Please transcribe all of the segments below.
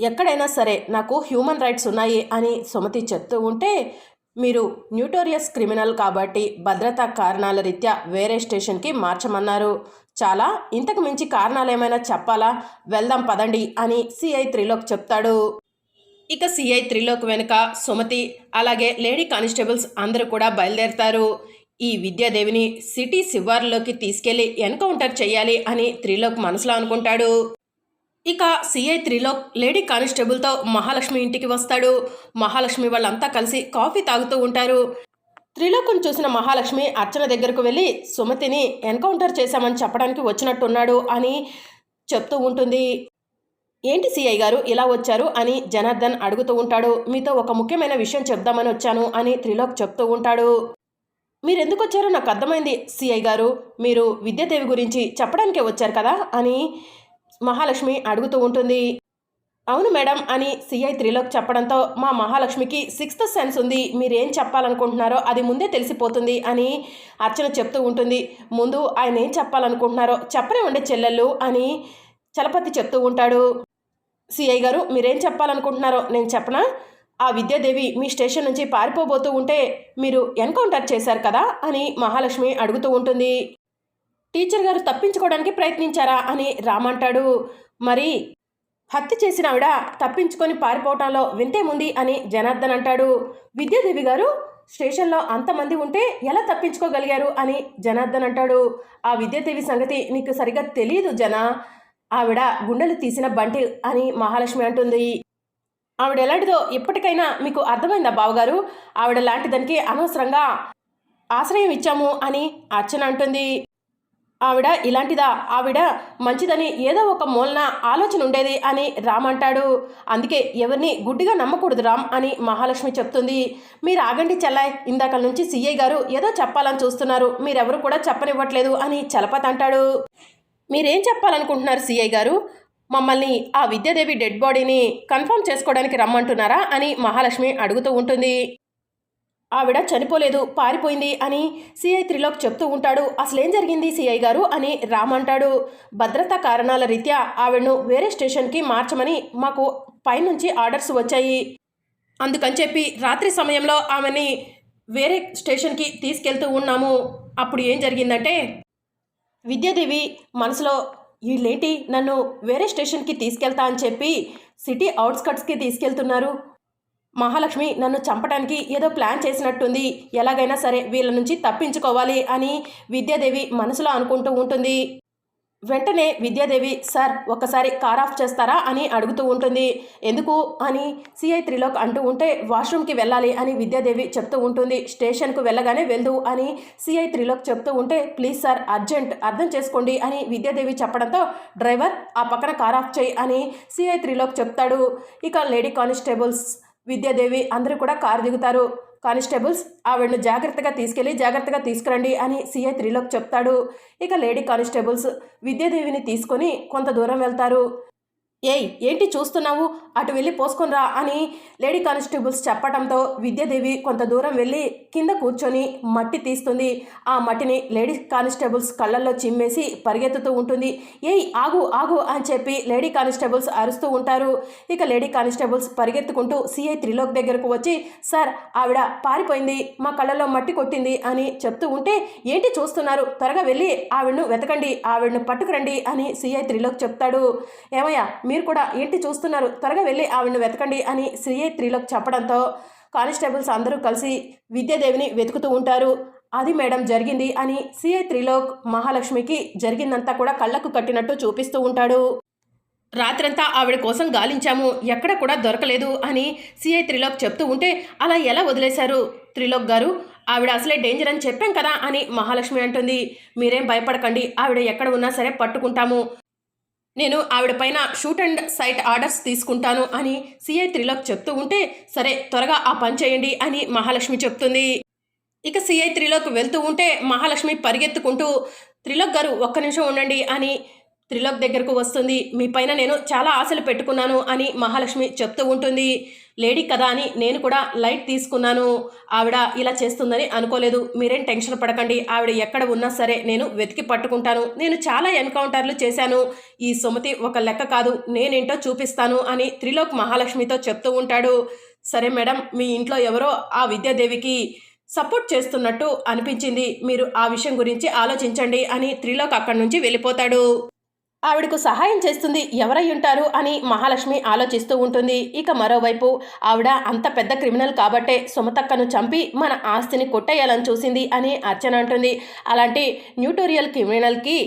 ఎక్కడైనా సరే నాకు హ్యూమన్ రైట్స్ ఉన్నాయి అని సుమతి చెప్తూ ఉంటే మీరు న్యూటోరియస్ క్రిమినల్ కాబట్టి భద్రతా కారణాల రీత్యా వేరే స్టేషన్కి మార్చమన్నారు. చాలా ఇంతకు మించి కారణాలు ఏమైనా చెప్పాలా? వెళ్దాం పదండి అని సిఐ త్రిలోక్ చెప్తాడు. ఇక సిఐ త్రిలోక్ వెనుక సుమతి అలాగే లేడీ కానిస్టేబుల్స్ అందరూ కూడా బయలుదేరతారు. ఈ విద్యాదేవిని సిటీ శివార్లోకి తీసుకెళ్ళి ఎన్కౌంటర్ చేయాలి అని త్రిలోక్ మనసులో అనుకుంటాడు. ఇక సిఐ త్రిలోక్ లేడీ కానిస్టేబుల్తో మహాలక్ష్మి ఇంటికి వస్తాడు. మహాలక్ష్మి వాళ్ళంతా కలిసి కాఫీ తాగుతూ ఉంటారు. త్రిలోకం చూసిన మహాలక్ష్మి అర్చన దగ్గరకు వెళ్ళి సుమతిని ఎన్కౌంటర్ చేశామని చెప్పడానికి వచ్చినట్టున్నాడు అని చెప్తూ ఉంటుంది. ఏంటి సిఐ గారు ఇలా వచ్చారు అని జనార్దన్ అడుగుతూ ఉంటాడు. మీతో ఒక ముఖ్యమైన విషయం చెప్దామని వచ్చాను అని త్రిలోక్ చెప్తూ ఉంటాడు. మీరు ఎందుకు వచ్చారో నాకు అర్థమైంది సిఐ గారు. మీరు విద్యాదేవి గురించి చెప్పడానికే వచ్చారు కదా అని మహాలక్ష్మి అడుగుతూ ఉంటుంది. అవును మేడం అని సిఐ త్రిలోక్ చెప్పడంతో మా మహాలక్ష్మికి సిక్స్త్ సెన్స్ ఉంది. మీరేం చెప్పాలనుకుంటున్నారో అది ముందే తెలిసిపోతుంది అని అర్చన చెప్తూ ఉంటుంది. ముందు ఆయన ఏం చెప్పాలనుకుంటున్నారో చెప్పనే ఉండే చెల్లెళ్ళు అని చలపతి చెప్తూ ఉంటాడు. సిఐ గారు మీరేం చెప్పాలనుకుంటున్నారో నేను చెప్పనా? ఆ విద్యాదేవి మీ స్టేషన్ నుంచి పారిపోబోతూ ఉంటే మీరు ఎన్కౌంటర్ చేశారు కదా అని మహాలక్ష్మి అడుగుతూ ఉంటుంది. టీచర్ గారు తప్పించుకోవడానికి ప్రయత్నించారా అని రామంటాడు. మరి హత్య చేసిన ఆవిడ తప్పించుకొని పారిపోవటంలో వింతేముంది అని జనార్దన్ అంటాడు. విద్యాదేవి గారు స్టేషన్లో అంతమంది ఉంటే ఎలా తప్పించుకోగలిగారు అని జనార్దన్ అంటాడు. ఆ విద్యాదేవి సంగతి నీకు సరిగ్గా తెలియదు జన ఆవిడ గుండెలు తీసిన బంటి అని మహాలక్ష్మి అంటుంది. ఆవిడ ఎలాంటిదో ఇప్పటికైనా మీకు అర్థమైందా బావగారు? ఆవిడ లాంటి దానికి అనవసరంగా ఆశ్రయం ఇచ్చాము అని అర్చన అంటుంది. ఆవిడ ఇలాంటిదా? ఆవిడ మంచిదని ఏదో ఒక మూలన ఆలోచన ఉండేది అని రామ్ అంటాడు. అందుకే ఎవరిని గుడ్డిగా నమ్మకూడదు రామ్ అని మహాలక్ష్మి చెప్తుంది. మీరు ఆగండి చెల్లాయ్ ఇందాక నుంచి సీఐ గారు ఏదో చెప్పాలని చూస్తున్నారు. మీరెవరు కూడా చెప్పనివ్వట్లేదు అని చలపతి అంటాడు. మీరేం చెప్పాలనుకుంటున్నారు సీఐ గారు? మమ్మల్ని ఆ విద్యాదేవి డెడ్ బాడీని కన్ఫర్మ్ చేసుకోవడానికి రమ్మంటున్నారా అని మహాలక్ష్మి అడుగుతూ ఉంటుంది. ఆవిడ చనిపోలేదు పారిపోయింది అని సిఐ త్రిలోక్ చెప్తూ ఉంటాడు. అసలేం జరిగింది సిఐ గారు అని రామ్ అంటాడు. భద్రతా కారణాల రీత్యా ఆవిడను వేరే స్టేషన్కి మార్చమని మాకు పైనుంచి ఆర్డర్స్ వచ్చాయి. అందుకని చెప్పి రాత్రి సమయంలో ఆమెని వేరే స్టేషన్కి తీసుకెళ్తూ ఉన్నాము. అప్పుడు ఏం జరిగిందంటే విద్యాదేవి మనసులో వీళ్ళేంటి? నన్ను వేరే స్టేషన్కి తీసుకెళ్తా అని చెప్పి సిటీ అవుట్స్కట్స్కి తీసుకెళ్తున్నారు. మహాలక్ష్మి నన్ను చంపడానికి ఏదో ప్లాన్ చేసినట్టుంది. ఎలాగైనా సరే వీళ్ళ నుంచి తప్పించుకోవాలి అని విద్యాదేవి మనసులో అనుకుంటూ ఉంటుంది. వెంటనే విద్యాదేవి సార్ ఒక్కసారి కార్ ఆఫ్ చేస్తారా? అని అడుగుతూ ఉంటుంది. ఎందుకు? అని సిఐ త్రిలోక్ అంటూ ఉంటే వాష్రూమ్కి వెళ్ళాలి అని విద్యాదేవి చెప్తూ ఉంటుంది. స్టేషన్కు వెళ్ళగానే వెళ్దు అని సిఐ త్రిలోక్ చెప్తూ ఉంటే ప్లీజ్ సార్ అర్జెంట్ అర్థం చేసుకోండి అని విద్యాదేవి చెప్పడంతో డ్రైవర్ ఆ పక్కన కార్ ఆఫ్ చేయి అని సిఐ త్రిలోక్ చెప్తాడు. ఇక లేడీ కానిస్టేబుల్స్ విద్యాదేవి అందరూ కూడా కారు దిగుతారు. కానిస్టేబుల్స్ ఆవిడను జాగ్రత్తగా తీసుకెళ్ళి జాగ్రత్తగా తీసుకురండి అని సీఐ త్రిలోక్ చెప్తాడు. ఇక లేడీ కానిస్టేబుల్స్ విద్యాదేవిని తీసుకొని కొంత దూరం వెళ్తారు. ఏయ్ ఏంటి చూస్తున్నావు? అటు వెళ్ళి పోసుకొనిరా అని లేడీ కానిస్టేబుల్స్ చెప్పడంతో విద్యాదేవి కొంత దూరం వెళ్ళి కింద కూర్చొని మట్టి తీస్తుంది. ఆ మట్టిని లేడీ కానిస్టేబుల్స్ కళ్ళల్లో చిమ్మేసి పరిగెత్తుతూ ఉంటుంది. ఏయ్ ఆగు ఆగు అని చెప్పి లేడీ కానిస్టేబుల్స్ అరుస్తూ ఉంటారు. ఇక లేడీ కానిస్టేబుల్స్ పరిగెత్తుకుంటూ సిఐ త్రిలోక్ దగ్గరకు వచ్చి సార్ ఆవిడ పారిపోయింది. మా కళ్ళల్లో మట్టి కొట్టింది అని చెప్తూ ఉంటే ఏంటి చూస్తున్నారు? త్వరగా వెళ్ళి ఆవిడను వెతకండి ఆవిడను పట్టుకురండి అని సిఐ త్రిలోక్ చెప్తాడు. ఏమయ్యా మీరు కూడా ఏంటి చూస్తున్నారు? త్వరగా వెళ్ళి ఆవిడను వెతకండి అని సిఐ త్రీలోకి చెప్పడంతో కానిస్టేబుల్స్ అందరూ కలిసి విద్యాదేవిని వెతుకుతూ ఉంటారు. అది మేడం జరిగింది అని సిఐ త్రిలోక్ మహాలక్ష్మికి జరిగిందంతా కూడా కళ్ళకు కట్టినట్టు చూపిస్తూ ఉంటాడు. రాత్రంతా ఆవిడ కోసం గాలించాము ఎక్కడ కూడా దొరకలేదు అని సిఐ త్రిలోక్ చెప్తూ ఉంటే అలా ఎలా వదిలేశారు? త్రిలోక్ గారు ఆవిడ అసలే డేంజర్ అని చెప్పాం కదా అని మహాలక్ష్మి అంటుంది. మీరేం భయపడకండి ఆవిడ ఎక్కడ ఉన్నా సరే పట్టుకుంటాము. నేను ఆవిడ పైన షూట్ అండ్ సైట్ ఆర్డర్స్ తీసుకుంటాను అని సిఐ త్రిలోక్ చెప్తూ ఉంటే సరే త్వరగా ఆ పని చేయండి అని మహాలక్ష్మి చెప్తుంది. ఇక సిఐ త్రిలోక్ వెళ్తూ ఉంటే మహాలక్ష్మి పరిగెత్తుకుంటూ త్రిలోక్ గారు ఒక్క నిమిషం ఉండండి అని త్రిలోక్ దగ్గరకు వస్తుంది. మీ పైన నేను చాలా ఆశలు పెట్టుకున్నాను అని మహాలక్ష్మి చెప్తూ ఉంటుంది. లేడీ కదా అని నేను కూడా లైట్ తీసుకున్నాను. ఆవిడ ఇలా చేస్తుందని అనుకోలేదు. మీరేం టెన్షన్ పడకండి. ఆవిడ ఎక్కడ ఉన్నా సరే నేను వెతికి పట్టుకుంటాను. నేను చాలా ఎన్కౌంటర్లు చేశాను. ఈ సుమతి ఒక లెక్క కాదు. నేనేంటో చూపిస్తాను అని త్రిలోక్ మహాలక్ష్మితో చెప్తూ ఉంటాడు. సరే మేడం మీ ఇంట్లో ఎవరో ఆ విద్యాదేవికి సపోర్ట్ చేస్తున్నట్టు అనిపించింది. మీరు ఆ విషయం గురించి ఆలోచించండి అని త్రిలోక్ అక్కడి నుంచి వెళ్ళిపోతాడు. ఆవిడకు సహాయం చేస్తుంది ఎవరై ఉంటారు అని మహాలక్ష్మి ఆలోచిస్తూ ఉంటుంది. ఇక మరోవైపు ఆవిడ అంత పెద్ద క్రిమినల్ కాబట్టే సుమతక్కను చంపి మన ఆస్తిని కొట్టేయాలని చూసింది అని అర్చన అంటుంది. అలాంటి న్యూటోరియల్ క్రిమినల్కి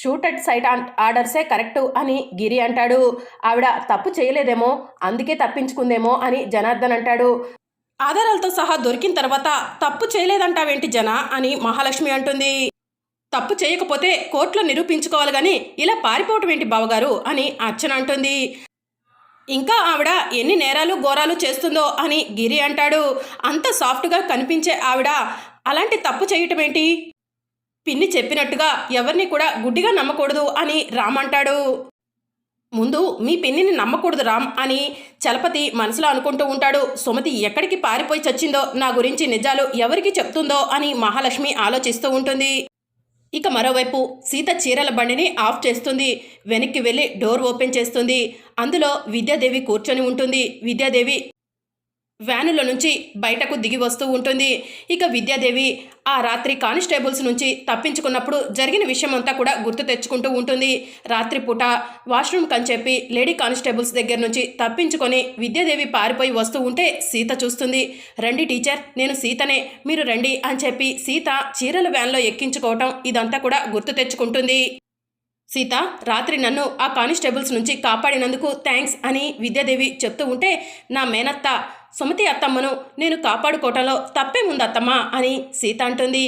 షూటెడ్ సైట్ ఆర్డర్సే కరెక్టు అని గిరి అంటాడు. ఆవిడ తప్పు చేయలేదేమో అందుకే తప్పించుకుందేమో అని జనార్దన్ అంటాడు. ఆధారాలతో సహా దొరికిన తర్వాత తప్పు చేయలేదంటావేంటి జన అని మహాలక్ష్మి అంటుంది. తప్పు చేయకపోతే కోర్టులో నిరూపించుకోవాలి కానీ ఇలా పారిపోవటం ఏంటి బావగారు? అని అర్చన అంటుంది. ఇంకా ఆవిడ ఎన్ని నేరాలు ఘోరాలు చేస్తుందో అని గిరి అంటాడు. అంత సాఫ్ట్గా కనిపించే ఆవిడ అలాంటి తప్పు చేయటం ఏంటి? పిన్ని చెప్పినట్టుగా ఎవరిని కూడా గుడ్డిగా నమ్మకూడదు అని రామ్ అంటాడు. ముందు మీ పిన్నిని నమ్మకూడదు రామ్ అని చలపతి మనసులో అనుకుంటూ ఉంటాడు. సుమతి ఎక్కడికి పారిపోయి చచ్చిందో నా గురించి నిజాలు ఎవరికి చెప్తుందో అని మహాలక్ష్మి ఆలోచిస్తూ ఉంటుంది. ఇక మరోవైపు సీత చీరల బండిని ఆఫ్ చేస్తుంది. వెనక్కి వెళ్ళి డోర్ ఓపెన్ చేస్తుంది. అందులో విద్యాదేవి కూర్చొని ఉంటుంది. విద్యాదేవి వ్యానుల నుంచి బయటకు దిగి వస్తూ ఉంటుంది. ఇక విద్యాదేవి ఆ రాత్రి కానిస్టేబుల్స్ నుంచి తప్పించుకున్నప్పుడు జరిగిన విషయం అంతా కూడా గుర్తు తెచ్చుకుంటూ ఉంటుంది. రాత్రిపూట వాష్రూమ్ కని చెప్పి లేడీ కానిస్టేబుల్స్ దగ్గర నుంచి తప్పించుకొని విద్యాదేవి పారిపోయి వస్తూ ఉంటే సీత చూస్తుంది. రండి టీచర్ నేను సీతనే మీరు రండి అని చెప్పి సీత చీరల వ్యాన్లో ఎక్కించుకోవటం ఇదంతా కూడా గుర్తు తెచ్చుకుంటుంది. సీత రాత్రి నన్ను ఆ కానిస్టేబుల్స్ నుంచి కాపాడినందుకు థ్యాంక్స్ అని విద్యాదేవి చెప్తూ ఉంటే నా మేనత్త సుమతి అత్తమ్మను నేను కాపాడుకోవటంలో తప్పేముంది అత్తమ్మ అని సీత అంటుంది.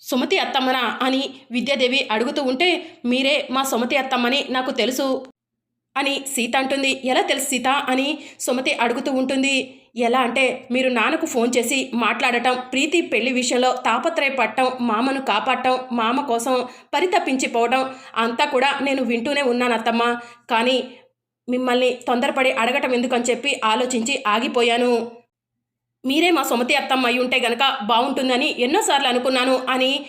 సుమతి అత్తమ్మనా అని విద్యాదేవి అడుగుతూ ఉంటే మీరే మా సుమతి అత్తమ్మని నాకు తెలుసు అని సీత అంటుంది. ఎలా తెలుసు సీత అని సుమతి అడుగుతూ ఉంటుంది. ఎలా అంటే మీరు నాన్నకు ఫోన్ చేసి మాట్లాడటం ప్రీతి పెళ్ళి విషయంలో తాపత్రయపడటం మామను కాపాడటం మామ కోసం పరితపించిపోవడం అంతా కూడా నేను వింటూనే ఉన్నాను అత్తమ్మ. కానీ మిమ్మల్ని తొందరపడి అడగటం ఎందుకని చెప్పి ఆలోచించి ఆగిపోయాను. మీరే మా సుమతి అత్తమ్మ అయి ఉంటే గనక బాగుంటుందని ఎన్నోసార్లు అనుకున్నాను అని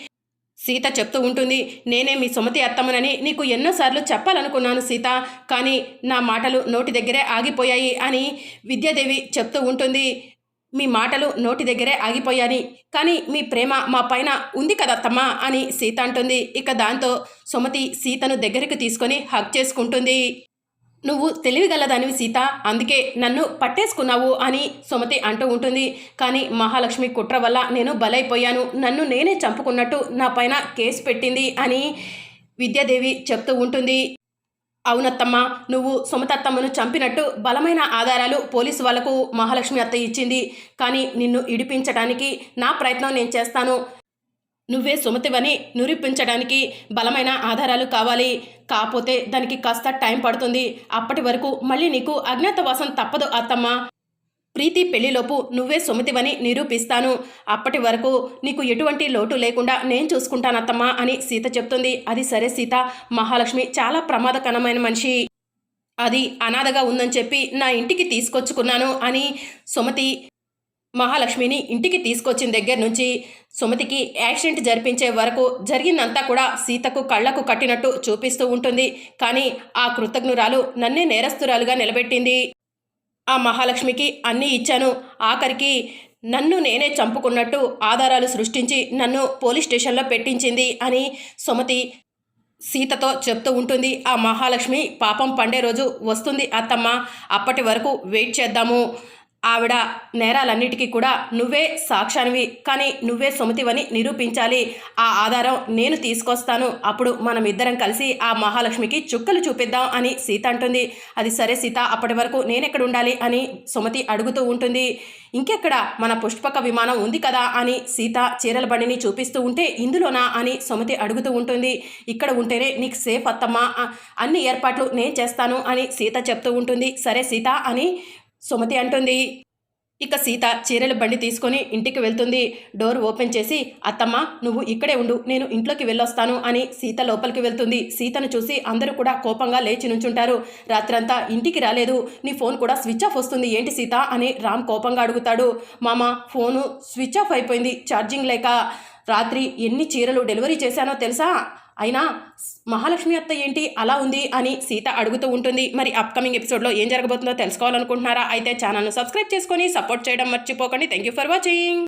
సీత చెప్తూ ఉంటుంది. నేనే మీ సుమతి అత్తమ్మనని నీకు ఎన్నోసార్లు చెప్పాలనుకున్నాను సీత. కానీ నా మాటలు నోటి దగ్గరే ఆగిపోయాయి అని విద్యాదేవి చెప్తూ ఉంటుంది. మీ మాటలు నోటి దగ్గరే ఆగిపోయాయి. కానీ మీ ప్రేమ మా పైన ఉంది కదత్తమ్మా అని సీత అంటుంది. ఇక దాంతో సుమతి సీతను దగ్గరికి తీసుకొని హక్ చేసుకుంటుంది. నువ్వు తెలివిగలదానివి సీత. అందుకే నన్ను పట్టేసుకున్నావు అని సుమతి అంటూ ఉంటుంది. కానీ మహాలక్ష్మి కుట్ర వల్ల నేను బలైపోయాను. నన్ను నేనే చంపుకున్నట్టు నా పైన కేసు పెట్టింది అని విద్యాదేవి చెప్తూ ఉంటుంది. అవునత్తమ్మ నువ్వు సుమతత్తమ్మను చంపినట్టు బలమైన ఆధారాలు పోలీసు వాళ్ళకు మహాలక్ష్మి అత్త ఇచ్చింది. కానీ నిన్ను ఇడిపించడానికి నా ప్రయత్నం నేను చేస్తాను. నువ్వే సుమతివని నిరూపించడానికి బలమైన ఆధారాలు కావాలి. కాకపోతే దానికి కాస్త టైం పడుతుంది. అప్పటి వరకు మళ్ళీ నీకు అజ్ఞాతవాసం తప్పదు అత్తమ్మ. ప్రీతి పెళ్ళిలోపు నువ్వే సుమతివని నిరూపిస్తాను. అప్పటి వరకు నీకు ఎటువంటి లోటు లేకుండా నేను చూసుకుంటానత్తమ్మా అని సీత చెప్తుంది. అది సరే సీత. మహాలక్ష్మి చాలా ప్రమాదకరమైన మనిషి. అది అనాథగా ఉందని చెప్పి నా ఇంటికి తీసుకొచ్చుకున్నాను అని సుమతి మహాలక్ష్మిని ఇంటికి తీసుకొచ్చిన దగ్గర నుంచి సుమతికి యాక్సిడెంట్ జరిపించే వరకు జరిగిందంతా కూడా సీతకు కళ్ళకు కట్టినట్టు చూపిస్తూ ఉంటుంది. కానీ ఆ కృతజ్ఞురాలు నన్నే నేరస్తురాలుగా నిలబెట్టింది. ఆ మహాలక్ష్మికి అన్నీ ఇచ్చాను. ఆఖరికి నన్ను నేనే చంపుకున్నట్టు ఆధారాలు సృష్టించి నన్ను పోలీస్ స్టేషన్లో పెట్టించింది అని సుమతి సీతతో చెప్తూ ఉంటుంది. ఆ మహాలక్ష్మి పాపం పండే రోజు వస్తుంది అత్తమ్మ. అప్పటి వరకు వెయిట్ చేద్దాము. ఆవిడ నేరాలన్నిటికీ కూడా నువ్వే సాక్ష్యానివి కానీ నువ్వే సుమతివని నిరూపించాలి. ఆ ఆధారం నేను తీసుకొస్తాను. అప్పుడు మనం ఇద్దరం కలిసి ఆ మహాలక్ష్మికి చుక్కలు చూపిద్దాం అని సీత అంటుంది. అది సరే సీత అప్పటి వరకు నేనెక్కడ ఉండాలి అని సుమతి అడుగుతూ ఉంటుంది. ఇంకెక్కడ? మన పుష్పక విమానం ఉంది కదా అని సీత చీరల బండిని చూపిస్తూ ఉంటే ఇందులోనా అని సుమతి అడుగుతూ ఉంటుంది. ఇక్కడ ఉంటేనే నీకు సేఫ్ అత్తమ్మా. అన్ని ఏర్పాట్లు నేను చేస్తాను అని సీత చెప్తూ ఉంటుంది. సరే సీత అని సుమతి అంటుంది. ఇక సీత చీరల బండి తీసుకొని ఇంటికి వెళ్తుంది. డోర్ ఓపెన్ చేసి అత్తమ్మ నువ్వు ఇక్కడే ఉండు నేను ఇంట్లోకి వెళ్ళొస్తాను అని సీత లోపలికి వెళ్తుంది. సీతను చూసి అందరూ కూడా కోపంగా లేచి నుంచుంటారు. రాత్రంతా ఇంటికి రాలేదు. నీ ఫోన్ కూడా స్విచ్ ఆఫ్ వస్తుంది. ఏంటి సీత అని రామ్ కోపంగా అడుగుతాడు. మామ ఫోను స్విచ్ ఆఫ్ అయిపోయింది. ఛార్జింగ్ లేక రాత్రి ఎన్ని చీరలు డెలివరీ చేశానో తెలుసా? అయినా మహాలక్ష్మి అత్త ఏంటి? అలా ఉంది అని సీత అడుగుతూ ఉంటుంది. మరి అప్కమింగ్ ఎపిసోడ్లో ఏం జరగబోతుందో తెలుసుకోవాలనుకుంటున్నారా? అయితే ఛానల్ను సబ్స్క్రైబ్ చేసుకొని సపోర్ట్ చేయడం మర్చిపోకండి. Thank you for watching